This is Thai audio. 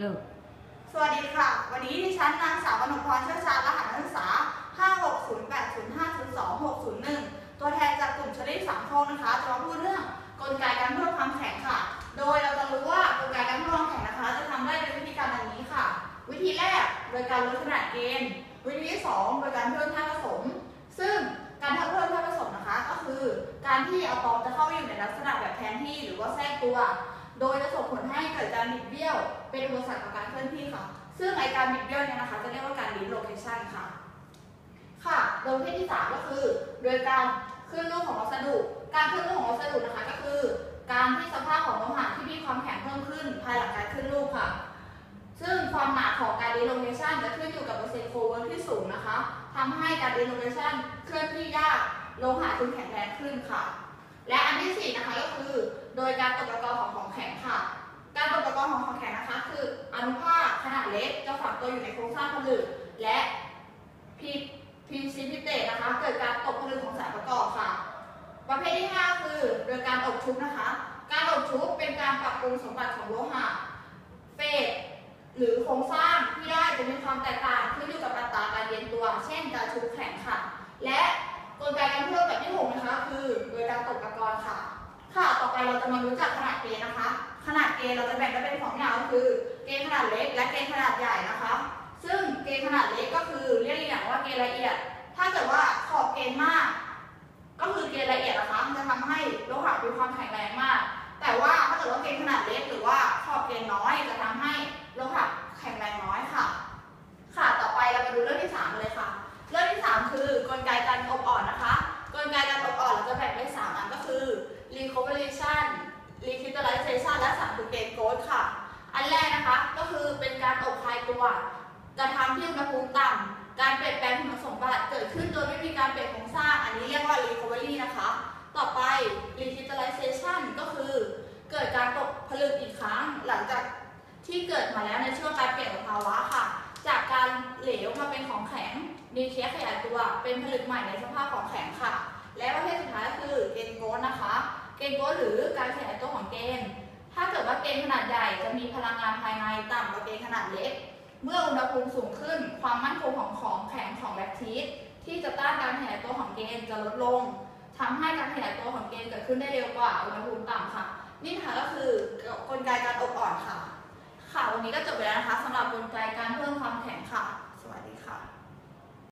เลิกสวัสดีค่ะ วันนี้ดิฉันนางสาวกนกพรเชี่ยวชาญรหัสนักศึกษา 560805021ตัวแทนจากกลุ่มชลิดสังคมนะคะ จะมาพูดเรื่องกลไกการเพิ่มความแข็งค่ะ โดยเราจะรู้ว่ากลไกการเพิ่มความแข็งนะคะ จะทำได้ด้วยวิธีการดังนี้ค่ะ วิธีแรกโดยการลดขนาดเกณฑ์ วิธีที่สองโดยการเพิ่มท่าผสม ซึ่งการเพิ่มท่าผสมนะคะ ก็คือ การที่อะตอมจะเข้าไปอยู่ในลักษณะแบบแทนที่หรือว่าแทรกตัว โดยจะส่งผลให้เกิดการบิดเบี้ยว เป็นอุปสรรคต่อการเคลื่อนที่ค่ะ ซึ่งไอการบิดเบี้ยวเนี่ยนะคะ จะเรียกว่าการ dislocation ค่ะ ค่ะโดยประเภทที่สามก็คือ โดยการเคลื่อนรูปของวัสดุ การเคลื่อนรูปของวัสดุนะคะก็คือ การที่สภาพของโลหะที่มีความแข็งเพิ่มขึ้น ภายหลังการเคลื่อนรูปค่ะ ซึ่งความหนาของการ dislocation จะขึ้นอยู่กับเปอร์เซ็นต์โคเวอร์ที่สูงนะคะทำให้การ dislocation เคลื่อนที่ยาก โลหะจึงแข็งแรงขึ้นค่ะ และอันที่สี่นะคะก็คือ โดยการตกตะกอนของของแข็งค่ะ การตกตะกอนของของแข็งนะคะ คืออนุภาคขนาดเล็กจะฝังตัวอยู่ในโครงสร้างผลึกและพีพีซิพิเตนะคะ เกิดการตกผลึกของสารประกอบค่ะ ประเภทที่ 5 คือ โดยการอบชุบนะคะ การอบชุบเป็นการปรับปรุงสมบัติของโลหะเฟสหรือโครงสร้างที่ได้จะมีความแตกต่างขึ้นอยู่กับอัตราการเย็นตัวเเราจะมารู้จักขนาดเกณฑ์นะคะ ขนาดเกณฑ์เราจะแบ่งได้เป็นสองอย่างก็คือ เกณฑ์ขนาดเล็กและเกณฑ์ขนาดใหญ่นะคะ ซึ่งเกณฑ์ขนาดเล็กก็คือเรียกอีกอย่างว่าเกณฑ์ละเอียด ถ้าเกิดว่าขอบเกณฑ์มาก ก็คือเกณฑ์ละเอียดนะคะมันจะทำให้โลหะมีความแข็งแรง recomposition recrystallization และสามคือ gate growth ค่ะ อันแรกนะคะก็คือเป็นการอบคลายตัวกระทำที่อุณหภูมิต่ำการเปลี่ยนแปลงคุณสมบัติเกิดขึ้นโดยไม่มีการเปลี่ยนโครงสร้าง อันนี้เรียกว่า recovery นะคะ ต่อไป recrystallization ก็คือเกิดการตกผลึกอีกครั้งหลังจากที่เกิดมาแล้วในช่วงการเปลี่ยนสภาวะค่ะ จากการเหลวมาเป็นของแข็งดีเคสขยายตัวเป็นผลึกใหม่ในสภาพของแข็งค่ะ และประเภทสุดท้าย เกนโกสหรือการขยายตัวของเกนถ้าเกิดว่าเกนขนาดใหญ่จะมีพลังงานภายในต่ำกว่าเกนขนาดเล็ก เมื่ออุณหภูมิสูงขึ้น ความมั่นคงของของแข็งของแลคทีสที่จะต้านการขยายตัวของเกนจะลดลงทำให้การขยายตัวของเกนเกิดขึ้นได้เร็วกว่าอุณหภูมิต่ำค่ะ นี่นะคะก็คือกลไกการอบอ่อนค่ะ ค่ะวันนี้ก็จบไปแล้วนะคะสำหรับกลไกการ